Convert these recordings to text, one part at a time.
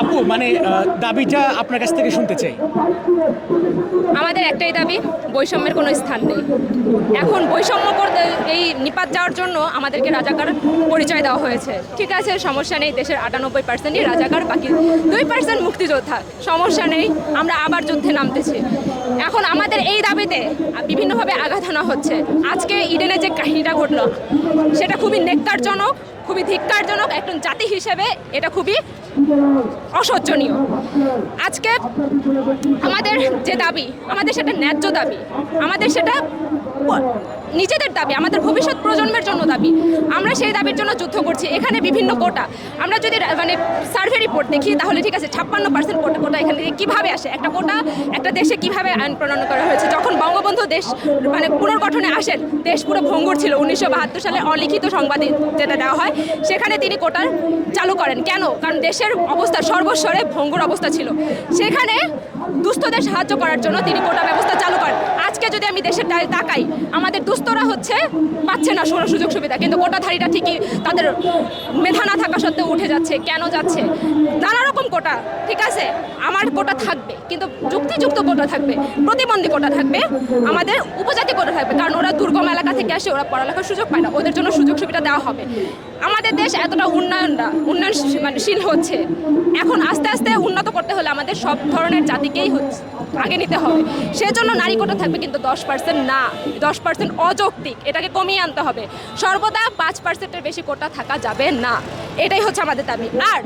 আপু মানে দাবিটা আপনার কাছ থেকে শুনতে চাই। আমাদের একটাই দাবি, বৈষম্যের কোনো স্থান নেই। এখন বৈষম্য করতে, এই নিপাত যাওয়ার জন্য আমাদেরকে রাজাকার পরিচয় দেওয়া হয়েছে। ঠিক আছে, সমস্যা নেই, দেশের আটানব্বই পার্সেন্টই রাজাকার, বাকি দুই পার্সেন্ট মুক্তিযোদ্ধা। সমস্যা নেই, আমরা আবার যুদ্ধে নামতেছি। এখন আমাদের এই দাবিতে বিভিন্নভাবে আঘাত আনা হচ্ছে। আজকে ইডেনে যে কাহিনীটা ঘটলো, সেটা খুবই নেককারজনক খুবই ধিক্কারজনক একজন জাতি হিসেবে এটা খুবই অসহ্যনীয়। আজকে আমাদের যে দাবি, আমাদের সেটা ন্যায্য দাবি, আমাদের সেটা নিজেদের দাবি, আমাদের ভবিষ্যৎ প্রজন্মের জন্য দাবি। আমরা সেই দাবির জন্য যুদ্ধ করছি। এখানে বিভিন্ন কোটা। আমরা যদি মানে সার্ভে রিপোর্ট দেখি, তাহলে ঠিক আছে, ছাপ্পান্ন পার্সেন্ট কোটা কোটা এখানে কীভাবে আসে? একটা কোটা একটা দেশে কীভাবে আইন প্রণয়ন করা হয়েছে? যখন বঙ্গবন্ধু দেশ মানে পুনর্গঠনে আসেন, দেশ পুরো ভঙ্গুর ছিল। উনিশশো বাহাত্তর সালে অলিখিত সংবাদে যেটা দেওয়া হয়, সেখানে তিনি কোটার চালু করেন। কেন? কারণ দেশের অবস্থা সর্বস্বরে ভঙ্গুর অবস্থা ছিল। সেখানে দুস্থদের সাহায্য করার জন্য তিনি কোটা ব্যবস্থা যদি আমি দেশের তাকাই, আমাদের দুস্থরা হচ্ছে পাচ্ছে না কোনো সুযোগ সুবিধা। কিন্তু কোটাধারীরা ঠিকই তাদের মেধা না থাকা সত্ত্বেও উঠে যাচ্ছে, কেন যাচ্ছে? নানা রকম কোটা, ঠিক আছে? আমার কোটা থাকবে, কিন্তু যুক্তিযুক্ত কোটা থাকবে, প্রতিবন্ধী কোটা থাকবে, আমাদের উপজাতি কোটা থাকবে। কারণ ওরা দুর্গম এলাকা থেকে আসে, ওরা পড়ালেখার সুযোগ পায় না, ওদের জন্য সুযোগ সুবিধা দেওয়া হবে। আমাদের দেশ এতটা উন্নয়নটা উন্নয়নশীল হচ্ছে। এখন আস্তে আস্তে উন্নত করতে হলে আমাদের সব ধরনের জাতিকেই হচ্ছে, আগে নিতে হবে। সেজন্য নারী কোটা থাকবে, কিন্তু দশ পার্সেন্ট না, দশ পার্সেন্ট অযৌক্তিক, এটাকে কমিয়ে আনতে হবে। সর্বদা পাঁচ পার্সেন্টের বেশি কোটা থাকা যাবে না। এটাই হচ্ছে আমাদের দাবি। আর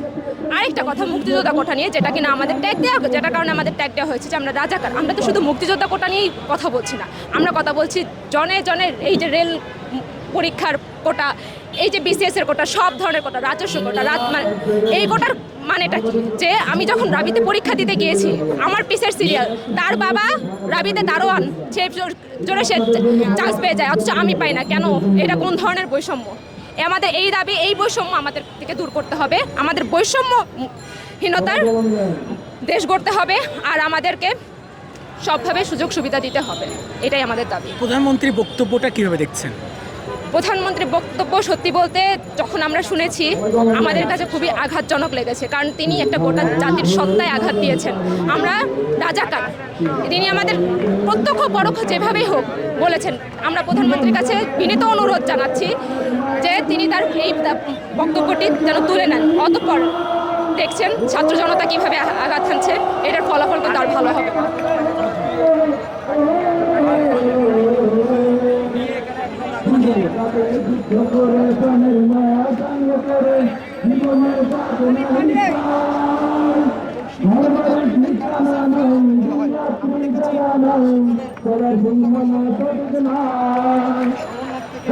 আরেকটা কথা মুক্তিযোদ্ধা কোটা নিয়ে, যেটা কিনা আমাদের ট্যাগ দেওয়া যেটা কারণে আমাদের ট্যাগ দেওয়া হয়েছে যে আমরা রাজাকার। আমরা তো শুধু মুক্তিযোদ্ধা কোটা নিয়েই কথা বলছি না। আমরা কথা বলছি জনে জনের এই যে রেল পরীক্ষার কোটা, এই যে বিসিএস এর কোটা, সব ধরনের কোটা, রাজস্ব কোটা রাত মানে এই কোটার মানেটা কি? যে আমি যখন রাবিতে পরীক্ষা দিতে গিয়েছি, আমার পিসের সিরিয়াল তার বাবা রাবিতে দারোয়ান সে জোরে সে চান্স পেয়ে যায়, অথচ আমি পাই না, কেন? এটা কোন ধরনের বৈষম্য? আমাদের, এই দাবি, এই বৈষম্য আমাদের থেকে দূর করতে হবে, আমাদের বৈষম্যহীনতার দেশ গড়তে হবে, আর আমাদেরকে সবভাবে সুযোগ সুবিধা দিতে হবে, এটাই আমাদের দাবি। প্রধানমন্ত্রীর বক্তব্যটা কীভাবে দেখছেন? প্রধানমন্ত্রীর বক্তব্য সত্যি বলতে যখন আমরা শুনেছি, আমাদের কাছে খুবই আঘাতজনক লেগেছে, কারণ তিনি একটা গোটা জাতির সত্তায় আঘাত দিয়েছেন। আমরা রাজাকার, তিনি আমাদের প্রত্যক্ষ পরোক্ষ যেভাবেই হোক বলেছেন। আমরা প্রধানমন্ত্রীর কাছে বিনীত অনুরোধ জানাচ্ছি যে তিনি তার এই বক্তব্যটি যেন তুলে নেন। অতঃপর দেখছেন ছাত্র জনতা কীভাবে আঘাত হানছে, এটার ফলাফল কিন্তু আর ভালো হবে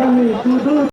আমি শুধু